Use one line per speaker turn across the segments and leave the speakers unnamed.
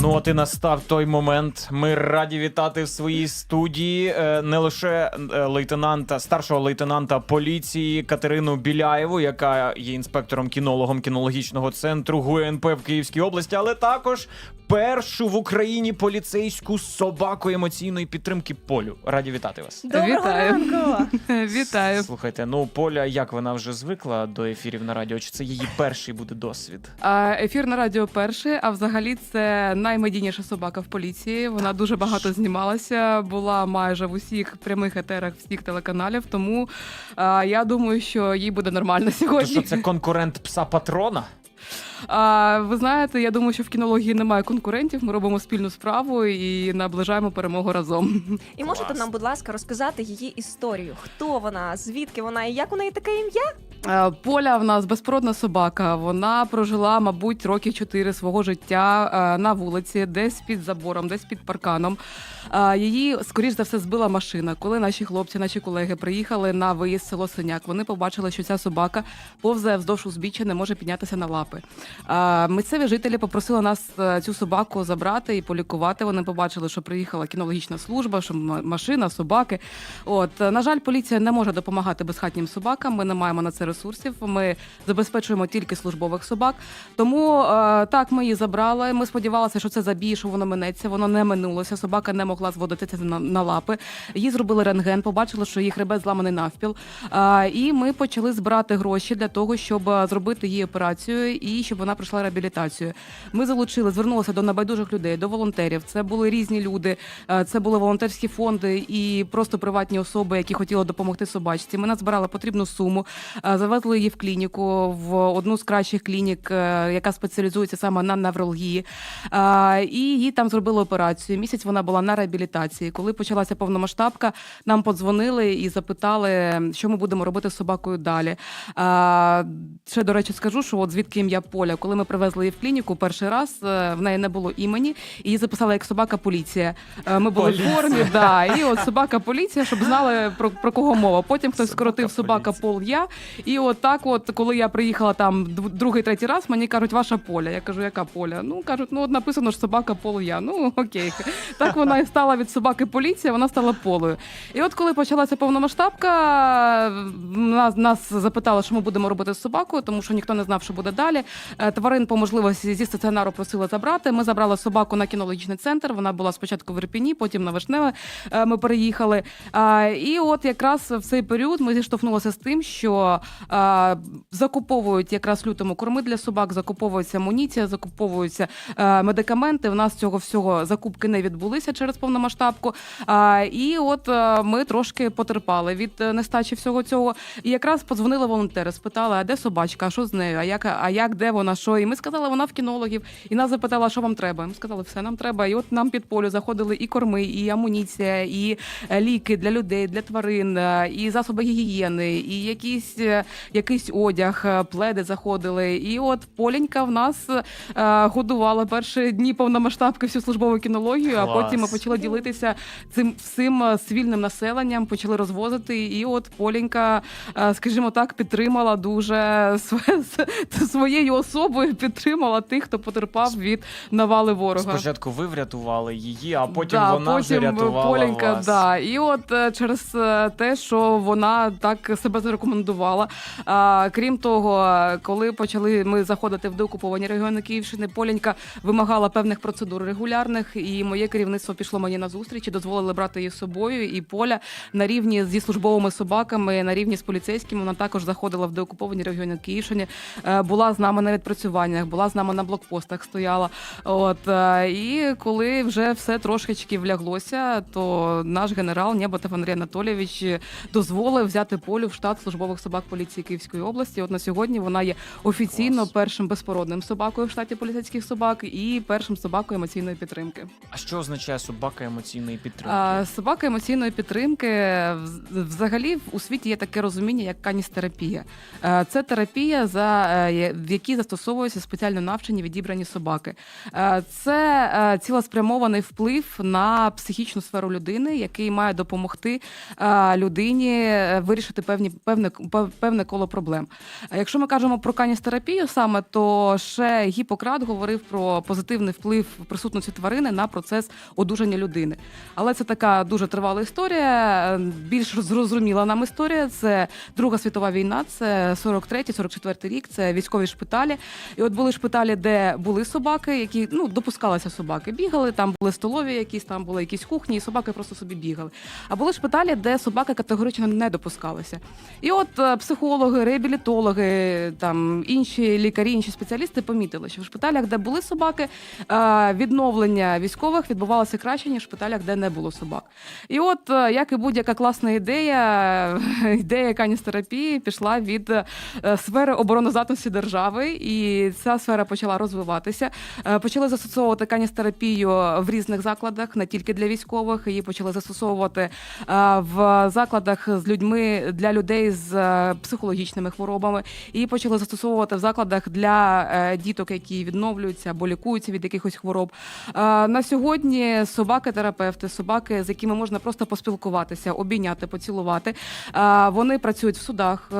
Ну, от і настав той момент. Ми раді вітати в своїй студії е, не лише е, лейтенанта, старшого лейтенанта поліції Катерину Біляєву, яка є інспектором кінологом кінологічного центру ГУНП в Київській області, але також першу в Україні поліцейську собаку емоційної підтримки Полю. Раді вітати вас.
Доброго
Вітаю.
ранку!
Вітаю.
Слухайте, ну Поля, як вона вже звикла до ефірів на радіо? Чи це її перший буде досвід?
А, Ефір на радіо перший, а взагалі це наймедійніша собака в поліції. Вона дуже багато знімалася, була майже в усіх прямих етерах всіх телеканалів. Тому а, я думаю, що їй буде нормально
То
сьогодні.
що це конкурент пса патрона?
А, ви знаєте, я думаю, що в кінології немає конкурентів. Ми робимо спільну справу і наближаємо перемогу разом.
І можете
Клас.
нам, будь ласка, розказати її історію? Хто вона, звідки вона і як у неї таке ім'я?
Е, Поля в нас безпородна собака. Вона прожила, мабуть, років чотири свого життя е, на вулиці, десь під забором, десь під парканом. Е, Її, скоріш за все, збила машина. Коли наші хлопці, наші колеги приїхали на виїзд село Синяк, вони побачили, що ця собака повзе вздовж узбіччя, не може піднятися на лапи. Місцеві жителі попросили нас цю собаку забрати і полікувати. Вони побачили, що приїхала кінологічна служба, що машина, собаки. От на жаль, поліція не може допомагати безхатнім собакам. Ми не маємо на це ресурсів. Ми забезпечуємо тільки службових собак. Тому е, так ми її забрали. Ми сподівалися, що це забій, що воно минеться. Воно не минулося. Собака не могла зводитися на, на лапи. Їй зробили рентген, побачили, що її хребет зламаний навпіл. Е, і ми почали збирати гроші для того, щоб е, зробити її операцію і щоб вона пройшла реабілітацію. Ми залучили, звернулися до небайдужих людей, до волонтерів. Це були різні люди, це були волонтерські фонди і просто приватні особи, які хотіли допомогти собачці. Ми назбирали потрібну суму, завезли її в клініку, в одну з кращих клінік, е, яка спеціалізується саме на неврології. Е, І їй там зробили операцію. Місяць вона була на реабілітації. Коли почалася повномасштабка, нам подзвонили і запитали, що ми будемо робити з собакою далі. Ще до речі, скажу, що от звідки ім'я Поля, коли ми привезли її в клініку, перший раз е, в неї не було імені, і її записали як собака поліція. Е, Ми були
Поліція.
в формі, да, і от собака поліція, щоб знали про, про кого мова. Потім хтось скоротив собака пол я. І от так, от коли я приїхала там другий, третій раз, мені кажуть, ваша поля. Я кажу, яка поля? Ну кажуть, ну от написано ж собака пол я. Ну окей. Так вона і стала від собаки поліція, вона стала полою. І от коли почалася повномасштабка, нас, нас запитали, що ми будемо робити з собакою, тому що ніхто не знав, що буде далі. Е, Тварин по можливості зі стаціонару просили забрати. Ми забрали собаку на кінологічний центр. Вона була спочатку в Ірпіні, потім на Вишневе. е, Ми переїхали. І от якраз в цей період ми зіштовхнулися з тим, що а, закуповують якраз лютому корми для собак, закуповується амуніція, закуповуються е, медикаменти. У нас цього всього закупки не відбулися через повномасштабку. А, І от е, ми трошки потерпали від е, нестачі всього цього. І якраз подзвонили волонтери, спитали, а де собачка, а що з нею, а як, а як, де вона, що? І ми сказали, вона в кінологів. І нас запитала, що вам треба. Ми сказали, все нам треба. І от нам під полю заходили і корми, і амуніція, і ліки для людей, для тварин, і засоби гігієни, і якісь якийсь одяг, е, пледи заходили. І от Поленька в нас е, годувала перші дні повномасштабки всю службову кінологію, а потім ми почали ділитися цим всім е, з вільним населенням, почали розвозити. І от Поленька, е, скажімо так, підтримала дуже своєю особою, підтримала тих, хто потерпав від навали ворога.
Спочатку ви врятували її, а потім
да,
вона
потім
рятувала
Поленька,
вас.
Да. І от е, через е, те, що вона так себе зарекомендувала. А, крім того, коли почали ми заходити в деокуповані регіони Київщини, Поленька вимагала певних процедур регулярних, і моє керівництво пішло мені на зустріч і дозволили брати її з собою. І Поля на рівні зі службовими собаками, на рівні з поліцейськими, вона також заходила в деокуповані регіони Київщини, е, була з нами на відпрацюваннях, була з нами на блокпостах, стояла. От е, і коли вже все трошечки вляглося, то наш генерал Нєботов Андрій Анатолійович дозволив взяти полю в штат службових собак поліції Київської області. От на сьогодні вона є офіційно
Клас.
першим безпородним собакою в штаті поліцейських собак і першим собакою емоційної підтримки.
А що означає собака емоційної підтримки?
А, собака емоційної підтримки взагалі у світі є таке розуміння, як каністерапія. Е, Це терапія, за е, в якій застосовуються спеціально навчені відібрані собаки. Е, Це цілеспрямований вплив на психічну сферу людини, який має допомогти людині вирішити певні певне певне певне коло проблем. А якщо ми кажемо про каністерапію саме, то ще Гіппократ говорив про позитивний вплив присутності тварини на процес одужання людини. Але це така дуже тривала історія. е, Більш зрозуміла нам історія. Це Друга світова війна, це 43-44 рік, це військові шпиталі. І от були шпиталі, де були собаки, які ну допускалися собаки, бігали. Там були столові, якісь там були якісь кухні, і собаки просто собі бігали. А були шпиталі, де собаки категорично не допускалися. І от е, психологи, реабілітологи, там інші лікарі, інші спеціалісти помітили, що в шпиталях, де були собаки, е, відновлення військових відбувалося краще ніж в шпиталях, де не було собак. І от е, як і будь-яка класна ідея, ідея каністерапії пішла від е, сфери обороноздатності держави, і ця сфера почала розвиватися. Почали застосовувати каністерапію в різних закладах, не тільки для військових. Її почали застосовувати в закладах з людьми для людей з е, психологічними хворобами. І почали застосовувати в закладах для е, діток, які відновлюються або лікуються від якихось хвороб. Е, На сьогодні собаки-терапевти, собаки, з якими можна просто поспілкуватися, обійняти, поцілувати. е, Вони працюють в судах.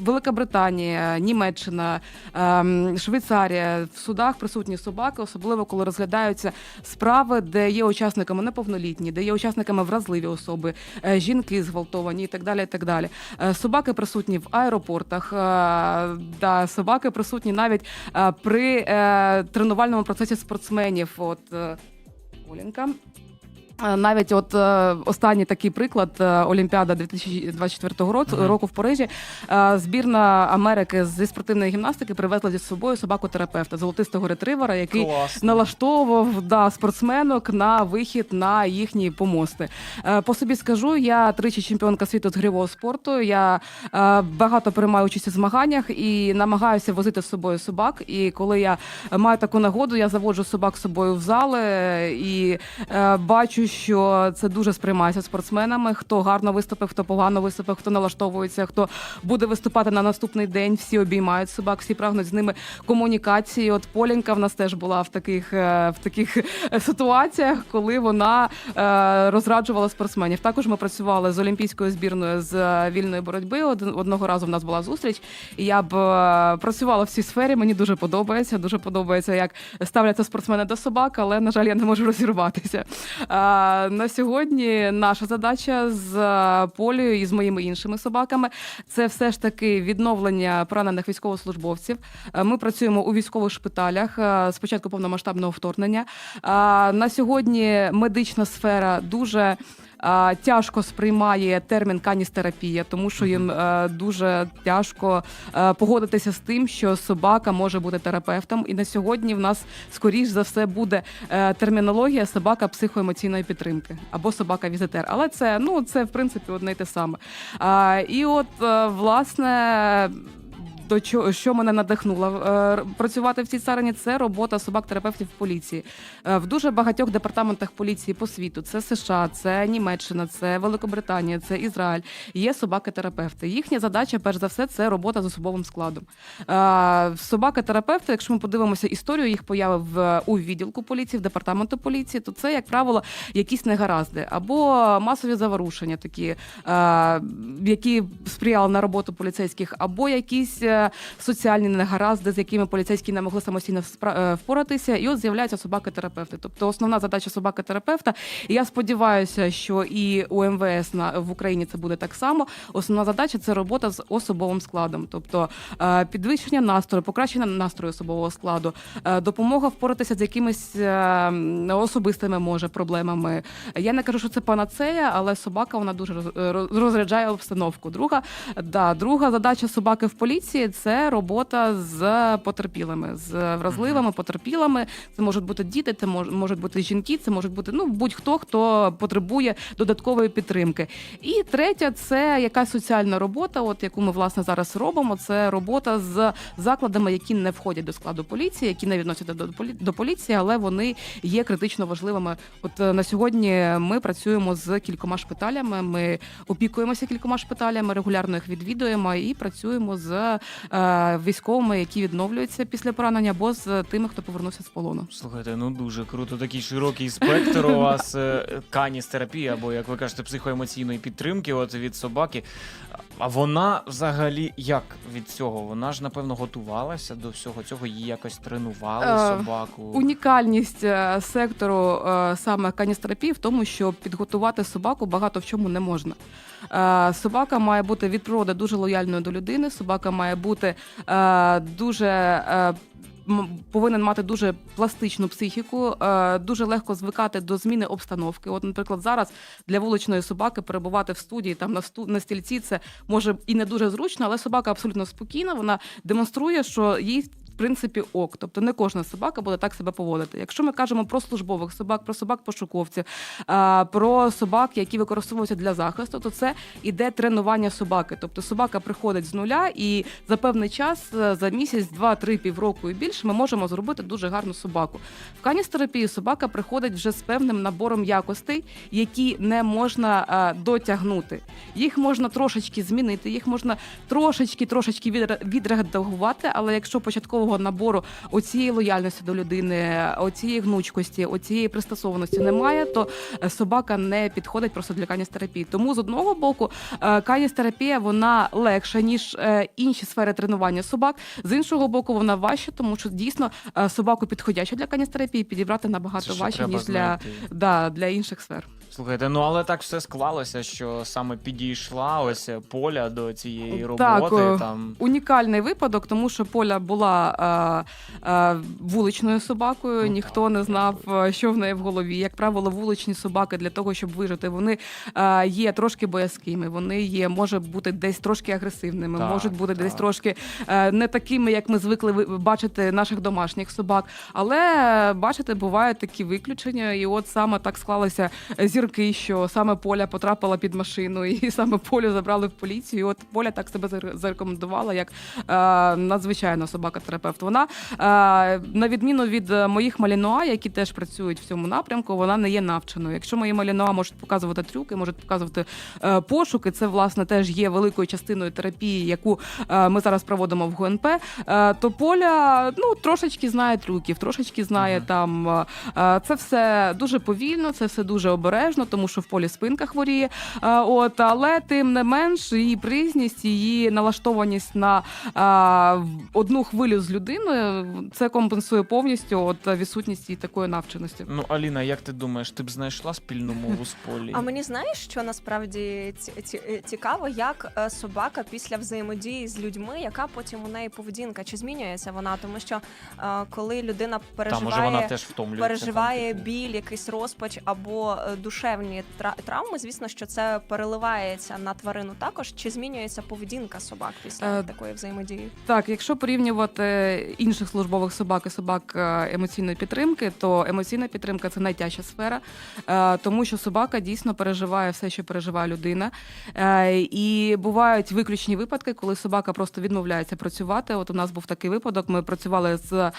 Велика Британія, Німеччина, ем, Швейцарія в судах присутні собаки, особливо коли розглядаються справи, де є учасниками неповнолітні, де є учасниками вразливі особи, е, жінки зґвалтовані і так далі. І так далі. Е, Собаки присутні в аеропортах, е, да, собаки присутні навіть при тренувальному процесі спортсменів. От Оленька. Е, Навіть от е, останній такий приклад е, Олімпіада 2024 року,
Мгм.
року в Парижі. Е, збірна Америки зі спортивної гімнастики привезла зі собою собаку-терапевта, золотистого ретривера, який
Класно.
налаштовував да, спортсменок на вихід на їхні помости. По собі скажу, я тричі чемпіонка світу з гривого спорту. Я багато приймаю участь у змаганнях і намагаюся возити з собою собак. І коли я маю таку нагоду, я заводжу собак з собою в зали і бачу, що це дуже сприймається спортсменами. Хто гарно виступив, хто погано виступив, хто налаштовується, хто буде виступати на наступний день. Всі обіймають собак, всі прагнуть з ними комунікації. От Поленька в нас теж була в таких е, в таких е, ситуаціях, коли вона е, розраджувала спортсменів. Також ми працювали з олімпійською збірною з вільної боротьби. Од- Одного разу в нас була зустріч, і я б працювала в цій сфері. Мені дуже подобається. Дуже подобається, як ставляться спортсмени до собак, але на жаль, я не можу розірватися. Е, На сьогодні наша задача з е, полею і з моїми іншими собаками це все ж таки відновлення поранених військовослужбовців. Е, Ми працюємо у військових шпиталях е, з початку повномасштабного вторгнення. Е, На сьогодні медична сфера дуже. Тяжко сприймає термін каністерапія, тому що їм е, дуже тяжко е, погодитися з тим, що собака може бути терапевтом. І на сьогодні в нас скоріш за все буде е, термінологія собака психоемоційної підтримки або собака візитер. Але це ну це в принципі одне й те саме. І от власне. До чого що мене надихнуло е, працювати в цій царині, це робота собак-терапевтів в поліції Е, в дуже багатьох департаментах поліції по світу. Це США, це Німеччина, це Великобританія, це Ізраїль. Є собаки-терапевти. Їхня задача, перш за все, це робота з особовим складом. Е, Собаки-терапевти, якщо ми подивимося історію їх появи в у відділку поліції, в департаменту поліції, то це, як правило, якісь негаразди або масові заворушення, такі, які сприяли на роботу поліцейських, або якісь соціальні негаразди, з якими поліцейські не могли самостійно е, впоратися. І от з'являються собаки-терапевти. Тобто основна задача собаки-терапевта, і я сподіваюся, що і у МВС на в Україні це буде так само. Основна задача це робота з особовим складом, тобто е, підвищення настрою, покращення настрою особового складу, е, допомога впоратися з якимись особистими може проблемами. Я не кажу, що це панацея, але собака вона дуже роз- роз- розряджає обстановку. Друга да, друга задача собаки в поліції це робота з потерпілими, з вразливими потерпілими. Це можуть бути діти, це мож- можуть бути жінки, це можуть бути ну будь-хто, хто потребує додаткової підтримки. І третя це якась соціальна робота, от яку ми власне зараз робимо. Це робота з закладами, які не входять до складу поліції, які не відносяться до до поліції, але вони є критично важливими. От е, на сьогодні ми працюємо з кількома шпиталями. Ми опікуємося кількома шпиталями, регулярно їх відвідуємо і працюємо з військовими, які відновлюються після поранення, або з тими, хто повернувся з полону.
Слухайте, ну дуже круто. Такий широкий спектр у вас е, каністерапії, або як ви кажете, психоемоційної підтримки. От від собаки. А вона взагалі як від цього? Вона ж напевно готувалася до всього цього, її якось тренували
Е,
собаку.
Унікальність е, сектору е, саме каністерапії в тому, що підготувати собаку багато в чому не можна. Е, Собака має бути від природи дуже лояльною до людини. Собака має бути е, дуже. Повинен мати дуже пластичну психіку, е, дуже легко звикати до зміни обстановки. От, наприклад, зараз для вуличної собаки перебувати в студії там на сту на стільці це може і не дуже зручно, але собака абсолютно спокійна. Вона демонструє, що їй принципі ок. Тобто не кожна собака буде так себе поводити. Якщо ми кажемо про службових собак, про собак пошуковців, про собак, які використовуються для захисту, то це іде тренування собаки. Тобто собака приходить з нуля, і за певний час, е, за місяць, два, три, півроку і більше, ми можемо зробити дуже гарну собаку. В каністерапії собака приходить вже з певним набором якостей, які не можна дотягнути. Їх можна трошечки змінити, їх можна трошечки, трошечки відре- відредагувати, але якщо початкового набору оцієї лояльності до людини, оцієї гнучкості, оцієї пристосованості немає, то е, собака не підходить просто для каністерапії. Тому з одного боку е, каністерапія вона легша ніж е, інші сфери тренування собак. З іншого боку, вона важча, тому що дійсно собаку підходячу для каністерапії підібрати набагато важче ніж для, да, для інших сфер.
Слухайте, ну але так все склалося, що саме підійшла ось поля до цієї роботи.
Так, е,
там
Унікальний випадок, тому що Поля була е, е, вуличною собакою.
Ну,
Ніхто
так,
не знав,
так.
е, що в неї в голові. Як правило, вуличні собаки для того, щоб вижити, вони е, є трошки боязкими. Вони є, може бути десь трошки агресивними,
Так,
можуть бути десь трошки е, не такими, як ми звикли ви- бачити наших домашніх собак. Але е, бачите, бувають такі виключення, і от саме так склалися зірки, що саме Поля потрапила під машину, і саме Полю забрали в поліцію. І от Поля так себе зар- зарекомендувала як е, надзвичайна собака-терапевт. Вона, е, на відміну від моїх малінуа, які теж працюють в цьому напрямку, вона не є навченою. Якщо мої малінуа можуть показувати трюки, можуть показувати е, пошуки, це власне теж є великою частиною терапії, яку е, ми зараз проводимо в ГНП. Е, то Поля ну трошечки знає трюків, трошечки знає
Мгм.
там. е, е, Це все дуже повільно, це все дуже обережно, тому що в полі спинка хворіє. Е, От, але тим не менш, її призність, її налаштованість на а, одну хвилю з людиною, це компенсує повністю от відсутність її такої навченості.
ну Аліна, як ти думаєш, ти б знайшла спільну мову з полі?
А мені знаєш, що насправді е, цікаво, як е, собака після взаємодії з людьми, яка потім у неї поведінка, чи змінюється вона? Тому що е, коли людина
Та,
переживає,
може вона теж втомлюється.
переживає
типу.
біль, якийсь розпач або е, душевні тра- травми, звісно, що це переливається на тварину також. Чи змінюється поведінка собак після
Е,
такої взаємодії?
Так, якщо порівнювати інших службових собак і собак е, емоційної підтримки, то емоційна підтримка це найтяжча сфера, е, тому що собака дійсно переживає все, що переживає людина. Е, І бувають виключні випадки, коли собака просто відмовляється працювати. От у нас був такий випадок. Ми працювали з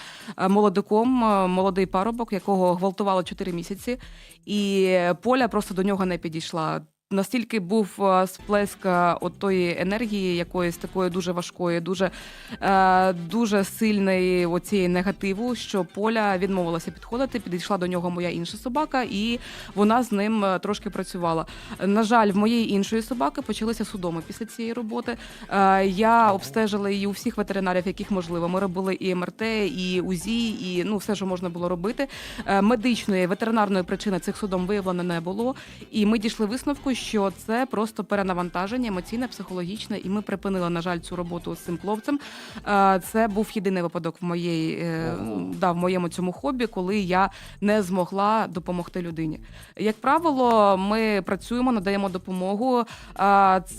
молодиком, молодий парубок, якого гвалтували 4 місяці, і поля просто до нього не підійшла. Настільки був е, сплеск е, от тої енергії, якоїсь такої дуже важкої, дуже, е, дуже сильної оцієї негативу, що поля відмовилася підходити. Підійшла до нього моя інша собака, і вона з ним трошки працювала. На жаль, в моєї іншої собаки почалися судоми після цієї роботи. Я обстежила її у всіх ветеринарів, яких можливо. Ми робили і МРТ, і УЗІ, і ну все, що можна було робити. Медичної ветеринарної причини цих судом виявлено не було. І ми дійшли висновку, що це просто перенавантаження емоційне, психологічне, і ми припинили, на жаль, цю роботу з цим хлопцем. Е, Це був єдиний випадок в моєї е, да, в моєму цьому хобі, коли я не змогла допомогти людині. Як правило, ми працюємо, надаємо допомогу.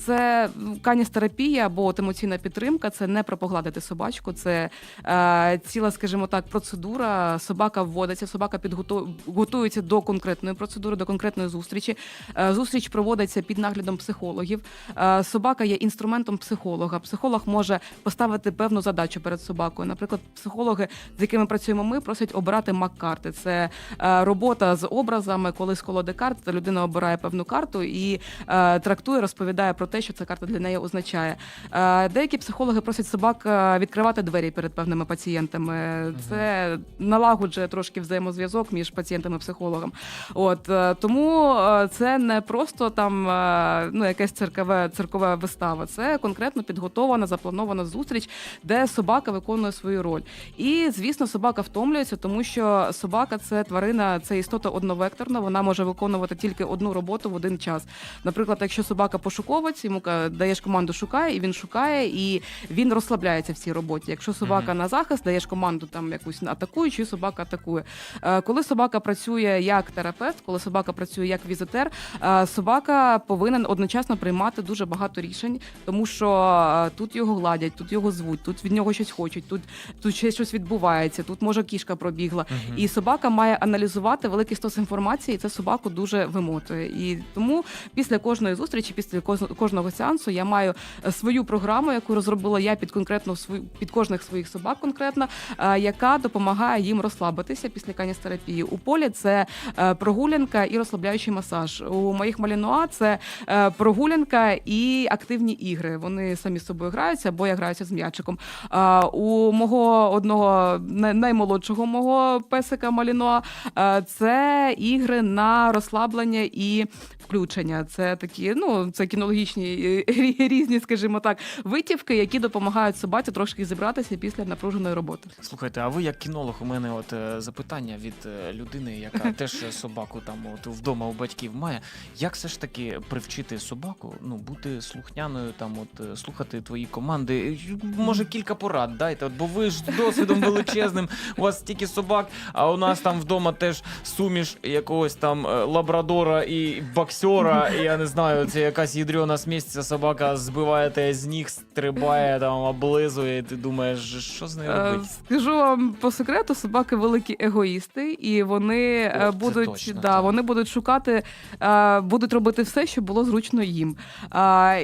Це каністерапія або емоційна підтримка. Це не про погладити собачку, це е, ціла, скажімо так, процедура. Собака вводиться, собака підготу- готується до конкретної процедури, до конкретної зустрічі. Е, Зустріч проводиться під наглядом психологів. Е, Собака є інструментом психолога. Психолог може поставити певну задачу перед собакою. Наприклад, психологи, з якими працюємо ми, просять обирати мак-карти. Це е, робота з образами, коли з колоди карт людина обирає певну карту і е, трактує, розповідає про те, що ця карта для неї означає. Деякі психологи просять собак відкривати двері перед певними пацієнтами. Це налагоджує трошки взаємозв'язок між пацієнтом і психологом. От тому це не просто там е, ну, якась циркове, циркова вистава. Це конкретно підготована, запланована зустріч, де собака виконує свою роль. І звісно, собака втомлюється, тому що собака це тварина, це істота одновекторна. Вона може виконувати тільки одну роботу в один час. Наприклад, якщо собака пошуковець, йому даєш команду шукає, і він шукає, і він розслабляється в цій роботі. Якщо собака
Мгм.
на захист, даєш команду там якусь атакуючу, собака атакує. Е, Коли собака працює як терапевт, коли собака працює як візитер, е, собака повинен одночасно приймати дуже багато рішень, тому що е, тут його гладять, тут його звуть, тут від нього щось хочуть, тут, тут ще щось відбувається, тут може кішка пробігла.
Мгм.
І собака має аналізувати великий стос інформації, і це собаку дуже вимотує. І тому після кожної зустрічі, після кож- кожного сеансу, я маю е, свою програму, яку розробила я під конкретно свою під кожних своїх собак, конкретно, е, яка допомагає їм розслабитися після каністерапії. У полі це прогулянка і розслабляючий масаж. У моїх малінуа це е, прогулянка і активні ігри. Вони самі з собою граються, або я граюся з м'ячиком. У мого одного най- наймолодшого мого песика Маліноа е, це ігри на розслаблення і включення. Це такі, ну це кінологічні е, різні, скажімо так, витівки, які допомагають собаці трошки зібратися після напруженої роботи.
Слухайте, а ви як кінолог, у мене от е, запитання від е, людини, яка теж собаку там от вдома у батьків має. Як все ж таки привчити собаку ну бути слухняною, там от слухати твої команди? Може кілька порад дайте, от, бо ви ж досвідом величезним, у вас стільки собак, а у нас там вдома теж суміш якогось там лабрадора і боксера, я не знаю, це якась ядрена смесь, ця собака збиває тебе з ніг, стрибає там, облизує, і ти думаєш, що з нею
Е,
робити?
Скажу вам по секрету, собаки великі егоїсти, і вони е,
О,
будуть
точно,
да,
так.
вони будуть шукати, е, будуть робити все, щоб було зручно їм.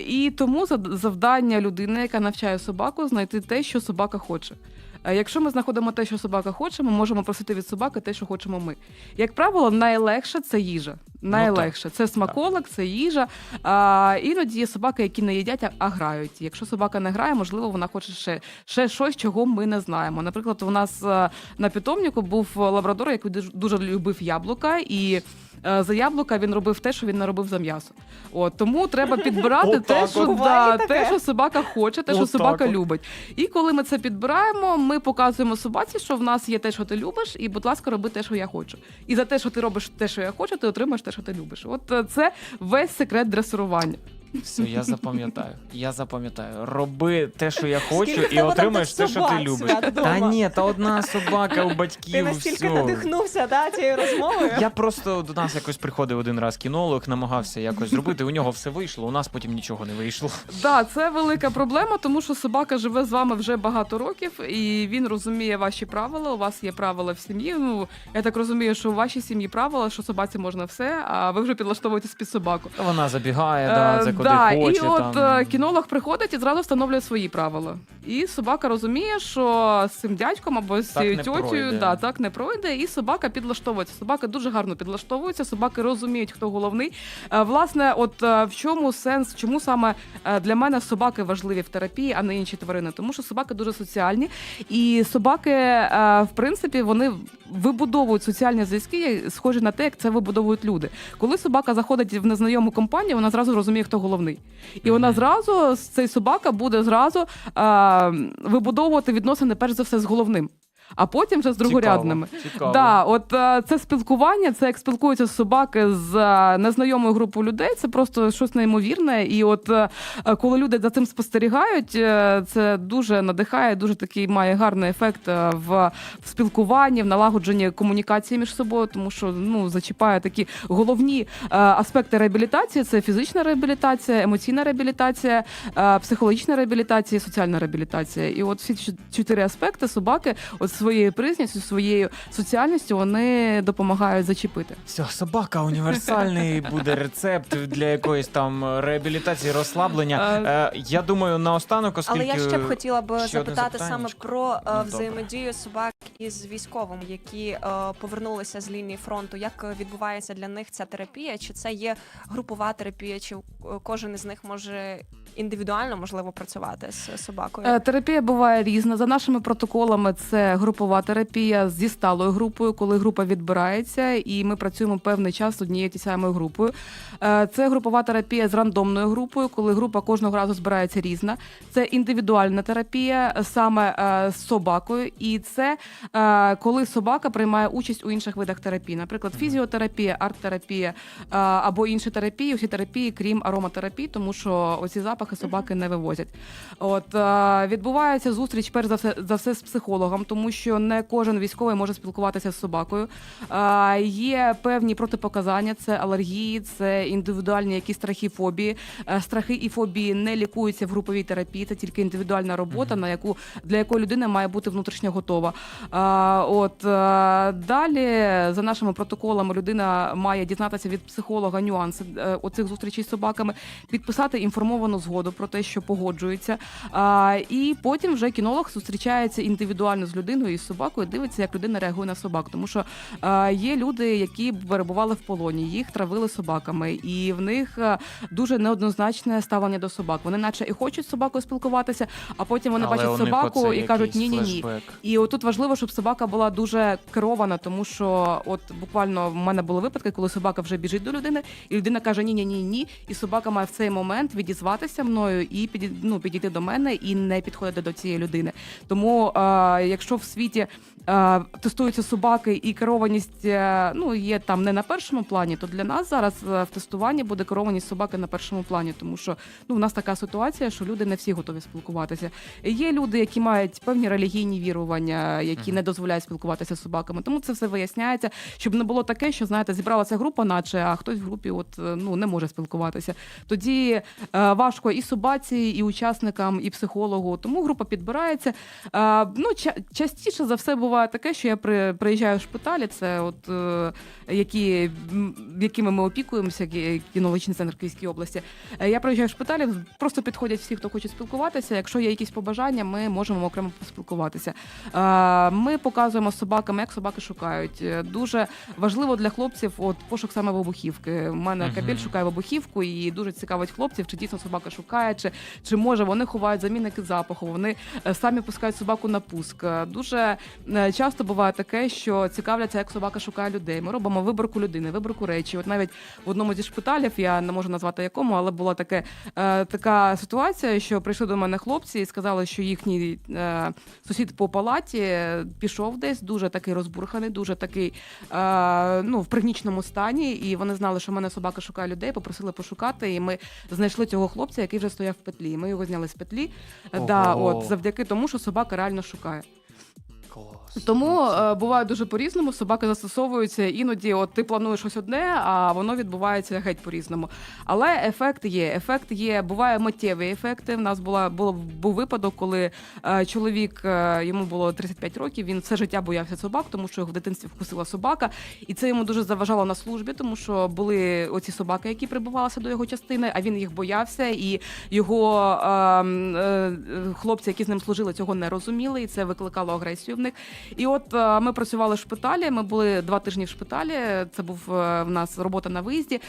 І тому завдання людини, яка навчає собаку, знайти те, що собака хоче. Е, Якщо ми знаходимо те, що собака хоче, ми можемо просити від собаки те, що хочемо ми. Як правило, найлегше це їжа. Найлегше це смаколик, це їжа. А, іноді є собаки, які не їдять, а- грають. Якщо собака не грає, можливо, вона хоче ще, ще щось, чого ми не знаємо. Наприклад, у нас е, на питомнику був лабрадор, який дуже- любив яблука, і е, за яблука він робив те, що він не робив за м'ясо. От тому треба підбирати те, що да, те, що собака хоче, те, що
Отак
собака
от.
любить. І коли ми це підбираємо, ми показуємо собаці, що в нас є те, що ти любиш, і, будь ласка, роби те, що я хочу. І за те, що ти робиш те, що я хочу, ти отримаєш те, що ти любиш. От е, це весь секрет дресирування.
Все, я запам'ятаю. Я запам'ятаю. Роби те, що я хочу,
Скільки в
і
тебе
отримаєш те, що ти
собак,
любиш. Та ні, та одна собака у
Ти
батьків.
настільки
все.
надихнувся да, цією розмовою.
Я просто до нас якось приходив один раз кінолог, намагався якось зробити. У нього все вийшло, у нас потім нічого не вийшло.
Да, це велика проблема, тому що собака живе з вами вже багато років, і він розуміє ваші правила. У вас є правила в сім'ї. Ну я так розумію, що у вашій сім'ї правила, що собаці можна все, а ви вже підлаштовуєтесь під собаку.
Вона забігає, да,
Е,
куди
да,
хоче.
і от
там.
е, кінолог приходить і зразу встановлює свої правила. І собака розуміє, що з цим дядьком або з цією
пройде.
да, так не пройде, і собака підлаштовується. Собака дуже гарно підлаштовується, собаки розуміють, хто головний. Е, Власне, от е, в чому сенс, чому саме для мене собаки важливі в терапії, а не інші тварини? Тому що собаки дуже соціальні, і собаки, в принципі, вони вибудовують соціальні зв'язки, схожі на те, як це вибудовують люди. Коли собака заходить в незнайому компанію, вона зразу розуміє, хто головний. І вона зразу, цей собака буде зразу е, вибудовувати відносини перш за все з головним, а потім вже з другорядними.
Цікаво, цікаво.
Да, от е, це спілкування, це як спілкуються собаки з е, незнайомою групою людей. Це просто щось неймовірне. І от е, коли люди за цим спостерігають, е, це дуже надихає, дуже такий має гарний ефект е, в, в спілкуванні, в налагодженні комунікації між собою, тому що ну зачіпає такі головні е, аспекти реабілітації: це фізична реабілітація, емоційна реабілітація, е, психологічна реабілітація, соціальна реабілітація. І от всі чотири аспекти собаки, от своєю призністю, своєю соціальністю, вони допомагають зачепити.
Все, собака універсальний буде рецепт для якоїсь там реабілітації, розслаблення. Е, я думаю, наостанок, оскільки
Але я ще б хотіла б
ще одне
запитати саме
запитаннячко.
про е,
Ну, добре.
взаємодію собак із військовим, які е, повернулися з лінії фронту. Як е, відбувається для них ця терапія? Чи це є групова терапія, чи е, кожен із них може індивідуально можливо працювати з собакою?
Е, Терапія буває різна. За нашими протоколами, це групова терапія зі сталою групою, коли група відбирається, і ми працюємо певний час з однією ті самою групою. Е, Це групова терапія з рандомною групою, коли група кожного разу збирається різна. Це індивідуальна терапія е, саме з собакою, і це коли собака приймає участь у інших видах терапії, наприклад, фізіотерапія, арт-терапія або інші терапії, усі терапії, крім ароматерапії, тому що оці запахи собаки не вивозять. От е, відбувається зустріч перш за все за все з психологом, тому що не кожен військовий може спілкуватися з собакою. Е, є певні протипоказання: це алергії, це індивідуальні якісь страхи, фобії. Е, страхи і фобії не лікуються в груповій терапії. Це тільки індивідуальна робота, на яку для якої людина має бути внутрішньо готова. Е, от е, далі за нашими протоколами людина має дізнатися від психолога нюанси е, оцих зустрічей з собаками, підписати інформовану згоду про те, що погоджується. А, і потім вже кінолог зустрічається індивідуально з людиною і з собакою, дивиться, як людина реагує на собак. Тому що а, є люди, які перебували в полоні, їх травили собаками, і в них дуже неоднозначне ставлення до собак. Вони, наче і хочуть з собакою спілкуватися, а потім вони
Але
бачать собаку і кажуть ні, ні, ні. І отут важливо, щоб собака була дуже керована, тому що от буквально в мене були випадки, коли собака вже біжить до людини, і людина каже ні, ні, ні, ні. І собака має в цей момент відізватися мною і піді, ну, підійти до мене і не підходити до цієї людини. Тому е, якщо в світі е, тестуються собаки і керованість е, ну є там не на першому плані, то для нас зараз е, в тестуванні буде керованість собаки на першому плані, тому що ну в нас така ситуація, що люди не всі готові спілкуватися. Є люди, які мають певні релігійні вірування, які не дозволяють спілкуватися з собаками. Тому це все виясняється, щоб не було таке, що знаєте, зібралася група, наче а хтось в групі, от е, ну не може спілкуватися. Тоді е, важко і собаці, і учасникам, і психологу. Тому група підбирається. Е, ну ча- частіше за все буває таке, що я при, приїжджаю в шпиталі. Це от е, які якими ми опікуємося, кі- кінологічний центр в Київській області. Е, Я приїжджаю в шпиталі, просто підходять всі, хто хоче спілкуватися. Якщо є якісь побажання, ми можемо окремо поспілкуватися. Е, Ми показуємо собакам, як собаки шукають. Е, Дуже важливо для хлопців от пошук саме вибухівки. У мене
Мгм.
капель шукає вибухівку, і дуже цікавить хлопців, чи дійсно собака шукає, чи, чи може вони ховають замінники запаху, вони е, самі пускають собаку на пуск. Е, Дуже е, часто буває таке, що цікавляться, як собака шукає людей. Ми робимо виборку людини, виборку речі. От навіть в одному зі шпиталів, я не можу назвати якому, але була таке, така ситуація, що прийшли до мене хлопці і сказали, що їхній сусід по палаті пішов десь, дуже такий розбурханий, дуже такий ну, в пригніченому стані. І вони знали, що в мене собака шукає людей, попросили пошукати. І ми знайшли цього хлопця, який вже стояв в петлі. Ми його зняли з петлі.
Ого.
Да, от завдяки тому, що собака реально шукає. Тому е, буває дуже по-різному. Собаки застосовуються іноді. От ти плануєш щось одне, а воно відбувається геть по-різному. Але ефект є. Ефект є. Буває миттєві ефекти. В нас була було був випадок, коли е, чоловік е, йому було 35 років. Він все життя боявся собак, тому що його в дитинстві вкусила собака, і це йому дуже заважало на службі, тому що були оці собаки, які прибувалися до його частини, а він їх боявся, і його е, е, хлопці, які з ним служили, цього не розуміли, і це викликало агресію в них. І от е, ми працювали в шпиталі. Ми були два тижні в шпиталі. Це був е, в нас робота на виїзді.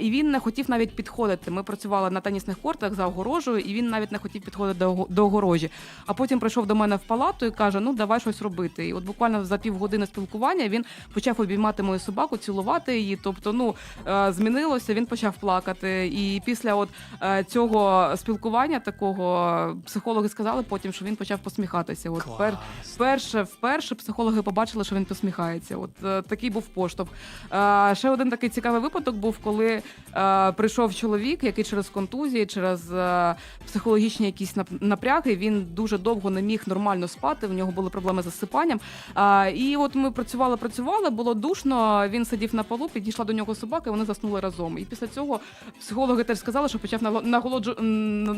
І він не хотів навіть підходити. Ми працювали на тенісних кортах за огорожею, і він навіть не хотів підходити до, огорожі. А потім прийшов до мене в палату і каже: Ну давай щось робити. І от буквально за півгодини спілкування він почав обіймати мою собаку, цілувати її. Тобто, ну е, змінилося. Він почав плакати. І після от цього спілкування такого психологи сказали потім, що він почав посміхатися. От пер, Вперше, вперше психологи побачили, що він посміхається. От е, такий був поштовх. Е, ще один такий цікавий випадок був, коли е, прийшов чоловік, який через контузії, через психологічні якісь нап- напряги, він дуже довго не міг нормально спати. В нього були проблеми з засипанням. І от ми працювали, працювали, було душно. Він сидів на полу, підійшла до нього собака, і вони заснули разом. І після цього психологи теж сказали, що почав наголоджу-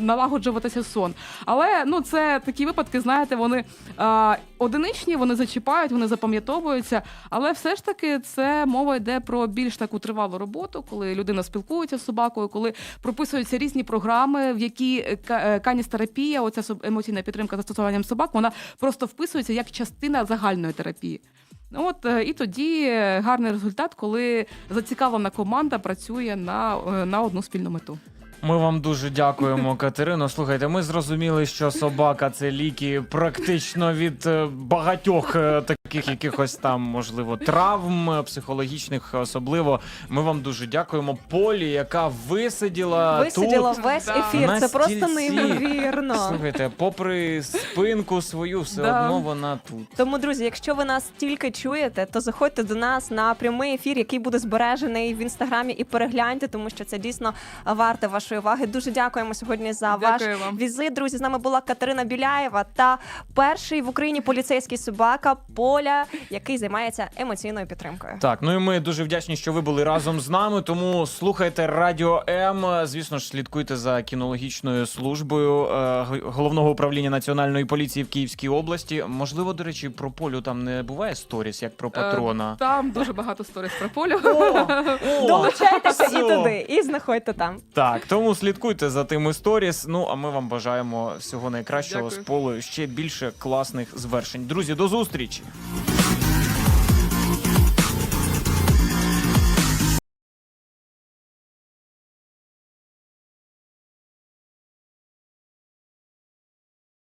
налагоджуватися сон. Але ну це такі випадки, знаєте, вони е, одиничні, вони зачіпають, вони запам'ятовуються. Але все ж таки це мова йде про більш таку тривалу роботу, коли людина спілкується з собакою, коли прописуються різні програми, в які е, е, каністерапія, оця емоційна підтримка застосуванням собак, вона просто вписується як частина загальної терапії. От е, і тоді гарний результат, коли зацікавлена команда працює на, на одну спільну мету.
Ми вам дуже дякуємо, Катерино. Слухайте, ми зрозуміли, що собака це ліки практично від е, багатьох е, таких якихось там, можливо, травм е, психологічних, особливо. Ми вам дуже дякуємо. Полі, яка висиділа,
Висиділа
тут.
весь
Да.
ефір.
На
Це просто
стільці.
неймовірно.
Слухайте, попри спинку свою, все
Да.
одно вона тут.
Тому, друзі, якщо ви нас тільки чуєте, то заходьте до нас на прямий ефір, який буде збережений в інстаграмі, і перегляньте, тому що це дійсно варте вашої уваги. Дуже дякуємо сьогодні за
Дякую
ваш
вам.
візит. Друзі, з нами була Катерина Біляєва та перший в Україні поліцейський собака Поля, який займається емоційною підтримкою.
Так, ну і ми дуже вдячні, що ви були разом з нами. Тому слухайте Радіо М. Звісно ж, слідкуйте за кінологічною службою е, головного управління національної поліції в Київській області. Можливо, до речі, про полю там не буває сторіс, як про патрона.
Е, Там дуже багато сторіс про полю.
О,
Долучайтеся і
все.
туди, і знаходьте там.
Так, тому слідкуйте за тими сторіс. Ну а ми вам бажаємо всього найкращого
Дякую.
з полою ще більше класних звершень. Друзі, до зустрічі!